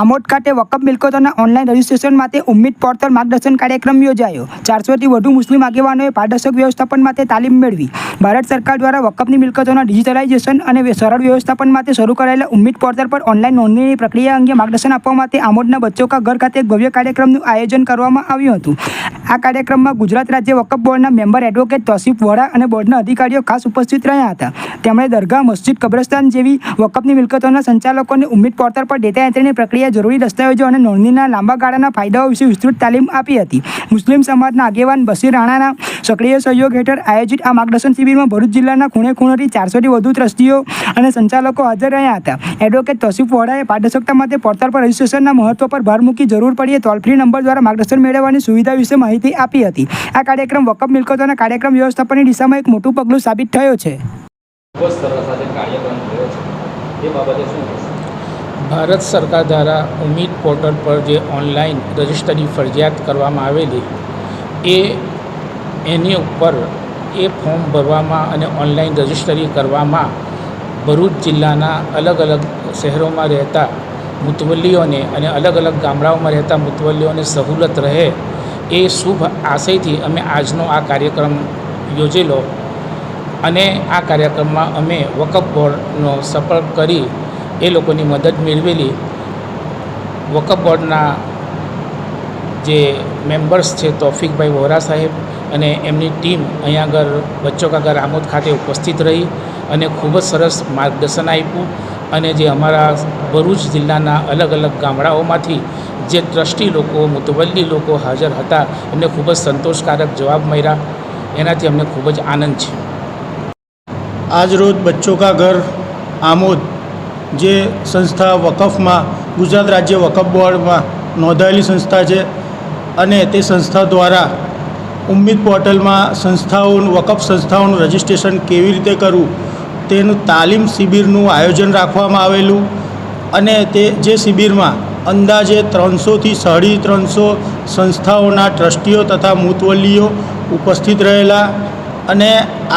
આમોદ ખાતે વકફ મિલકતોના online registration માટે ઉમ્મીદ પોર્ટલ માર્ગદર્શન કાર્યક્રમ યોજાયો. ચારસોથી વધુ મુસ્લિમ આગેવાનોએ પારદર્શક વ્યવસ્થાપન માટે તાલીમ મેળવી. ભારત સરકાર દ્વારા વકફની મિલકતોના ડિજિટલાઇઝેશન અને સરળ વ્યવસ્થાપન માટે શરૂ કરાયેલા ઉમ્મીદ પોર્ટલ પર ઓનલાઈન નોંધણીની પ્રક્રિયા અંગે માર્ગદર્શન આપવા માટે આમોદના બચ્ચો કા ઘર ખાતે ભવ્ય કાર્યક્રમનું આયોજન કરવામાં આવ્યું હતું. આ કાર્યક્રમમાં ગુજરાત રાજ્ય વકફ બોર્ડના મેમ્બર એડવોકેટ તોસીફ વોરા અને બોર્ડના અધિકારીઓ ખાસ ઉપસ્થિત રહ્યા હતા. તેમણે દરગાહ, મસ્જિદ, કબ્રસ્તાન જેવી વકફની મિલકતોના સંચાલકોને ઉમ્મીદ પોર્ટલ પર ડેટા એન્ટ્રીની પ્રક્રિયા જરૂરી દસ્તાવેજો અને નોંધણીના લાંબા ગાળાના ફાયદાઓ વિશે વિસ્તૃત તાલીમ આપી હતી. મુસ્લિમ સમાજના આગેવાન બશીર રાણાના સક્રિય સહયોગ હેઠળ આયોજિત આ માર્ગદર્શન શિબિરમાં ભરૂચ જિલ્લાના ખૂણે ખૂણેથી ચારસોથી વધુ ટ્રસ્ટીઓ અને સંચાલકો હાજર રહ્યા હતા. એડવોકેટ તોસીફ વોરાએ પારદર્શકતા માટે પોર્ટલ પર રજિસ્ટ્રેશનના મહત્વ પર ભાર મૂકી જરૂર પડીએ ટોલ ફ્રી નંબર દ્વારા માર્ગદર્શન મેળવવાની સુવિધા વિશે માહિતી આપી હતી. આ કાર્યક્રમ વકફ મિલકતોના કાર્યક્રમ વ્યવસ્થાપનની દિશામાં એક મોટું પગલું સાબિત થયો છે. ખૂબ જ સરસ આજે કાર્યક્રમ થયો છે. એ બાબતે શું કહેશો? ભારત સરકાર દ્વારા ઉમ્મીદ પોર્ટલ પર જે ઓનલાઈન રજિસ્ટરી ફરજિયાત કરવામાં આવેલી એ એની ઉપર એ ફોર્મ ભરવામાં અને ઓનલાઈન રજિસ્ટરી કરવામાં ભરૂચ જિલ્લાના અલગ અલગ શહેરોમાં રહેતા મુતવલ્લીઓને અને અલગ અલગ ગામડાઓમાં રહેતા મુતવલ્લીઓને સહુલત રહે એ શુભ આશયથી અમે આજનો આ કાર્યક્રમ યોજેલો અને આ કાર્યક્રમમાં અમે વકફ બોર્ડનો સંપર્ક કરી એ લોકોની મદદ મેળવેલી. વકફ બોર્ડના જે મેમ્બર્સ છે તોફિકભાઈ વોરા સાહેબ અને એમની ટીમ અહીંયા આગળ બચ્ચો કા ઘર આમોદ ખાતે ઉપસ્થિત રહી અને ખૂબ જ સરસ માર્ગદર્શન આપ્યું. અને જે અમારા ભરૂચ જિલ્લાના અલગ અલગ ગામડાઓમાંથી જે ટ્રસ્ટી લોકો, મુતવલ્લી લોકો હાજર હતા, એમને ખૂબ જ સંતોષકારક જવાબ મળ્યા. એનાથી અમને ખૂબ જ આનંદ છે. આજ રોજ બચ્ચો કા ઘર આમોદ, જે સંસ્થા વકફમાં, ગુજરાત રાજ્ય વકફ બોર્ડમાં નોંધાયેલી સંસ્થા છે અને તે સંસ્થા દ્વારા ઉમ્મીદ પોર્ટલમાં સંસ્થાઓનું, વકફ સંસ્થાઓનું રજિસ્ટ્રેશન કેવી રીતે કરવું, તેનું તાલીમ શિબિરનું આયોજન રાખવામાં આવેલું અને તે જે શિબિરમાં અંદાજે ત્રણસોથી સાડી ત્રણસો સંસ્થાઓના ટ્રસ્ટીઓ તથા મુતવલ્લીઓ ઉપસ્થિત રહેલા અને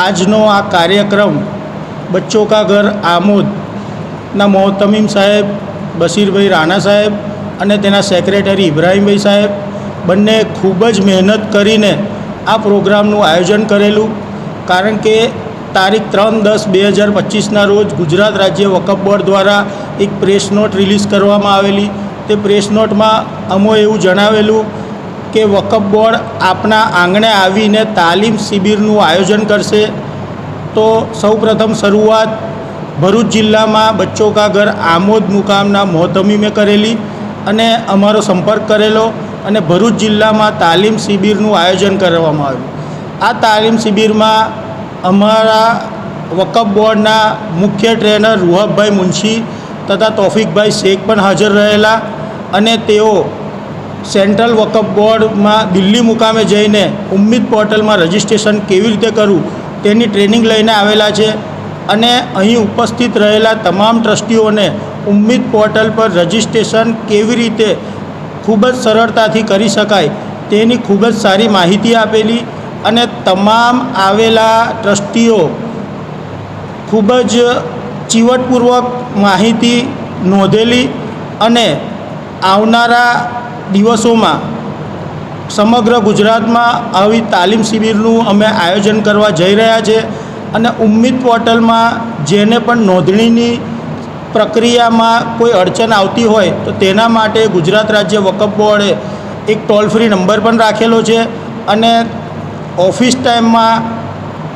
આજનો આ કાર્યક્રમ બચ્ચો કા ઘર આમોદના મોહતમીમ સાહેબ, બશીરભાઈ રાણા સાહેબ અને તેના સેક્રેટરી ઇબ્રાહીમભાઈ સાહેબ બંને ખૂબ જ મહેનત કરીને આ પ્રોગ્રામનું આયોજન કરેલું. કારણ કે તારીખ ત્રણ દસ બે હજાર પચીસના રોજ ગુજરાત રાજ્ય વકફ બોર્ડ દ્વારા એક પ્રેસ નોટ રિલીઝ કરવામાં આવેલી. તે પ્રેસ નોટમાં અમો એવું જણાવેલું કે વકફ બોર્ડ આપના આંગણે આવીને તાલીમ શિબિરનું આયોજન કરશે. તો સૌપ્રથમ શરૂઆત ભરૂચ જિલ્લામાં બચ્ચો કા ઘર આમોદ મુકામના મોહતમી મેં કરેલી અને અમારો સંપર્ક કરેલો અને ભરૂચ જિલ્લામાં તાલીમ શિબિરનું આયોજન કરવામાં આવ્યું. આ તાલીમ શિબિરમાં અમારા વકફ બોર્ડના મુખ્ય ટ્રેનર રૂહબભાઈ મુનશી તથા તોફિકભાઈ શેખ પણ હાજર રહેલા અને તેઓ સેન્ટ્રલ વકફ બોર્ડમાં દિલ્હી મુકામે જઈને ઉમ્મીદ પોર્ટલમાં રજિસ્ટ્રેશન કેવી રીતે કરવું તેની ટ્રેનિંગ લઈને આવેલા છે અને અહીં ઉપસ્થિત રહેલા તમામ ટ્રસ્ટીઓને ઉમ્મીદ પોર્ટલ પર રજિસ્ટ્રેશન કેવી રીતે ખૂબ જ સરળતાથી કરી શકાય તેની ખૂબ જ સારી માહિતી આપેલી અને તમામ આવેલા ટ્રસ્ટીઓ ખૂબ જ ચીવટપૂર્વક માહિતી નોંધેલી અને આવનારા દિવસોમાં સમગ્ર ગુજરાતમાં આવી તાલીમ શિબિરનું અમે આયોજન કરવા જઈ રહ્યા છે અને ઉમ્મીદ પોર્ટલમાં જેને પણ નોંધણીની પ્રક્રિયામાં કોઈ અડચણ આવતી હોય તો તેના માટે ગુજરાત રાજ્ય વકફ બોર્ડે એક ટોલ ફ્રી નંબર પણ રાખેલો છે અને ઓફિસ ટાઈમમાં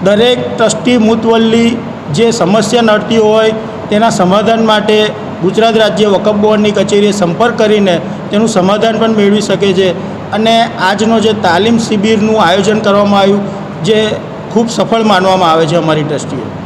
દરેક ટ્રસ્ટી મુતવલ્લી જે સમસ્યા નડતી હોય તેના સમાધાન માટે ગુજરાત રાજ્ય વકફ બોર્ડની કચેરીએ સંપર્ક કરીને તેનું સમાધાન પણ મેળવી શકે છે. અને આજનો જે તાલીમ શિબિરનું આયોજન કરવામાં આવ્યું, જે ખૂબ સફળ માનવામાં આવે છે અમારી ટ્રસ્ટીઓ.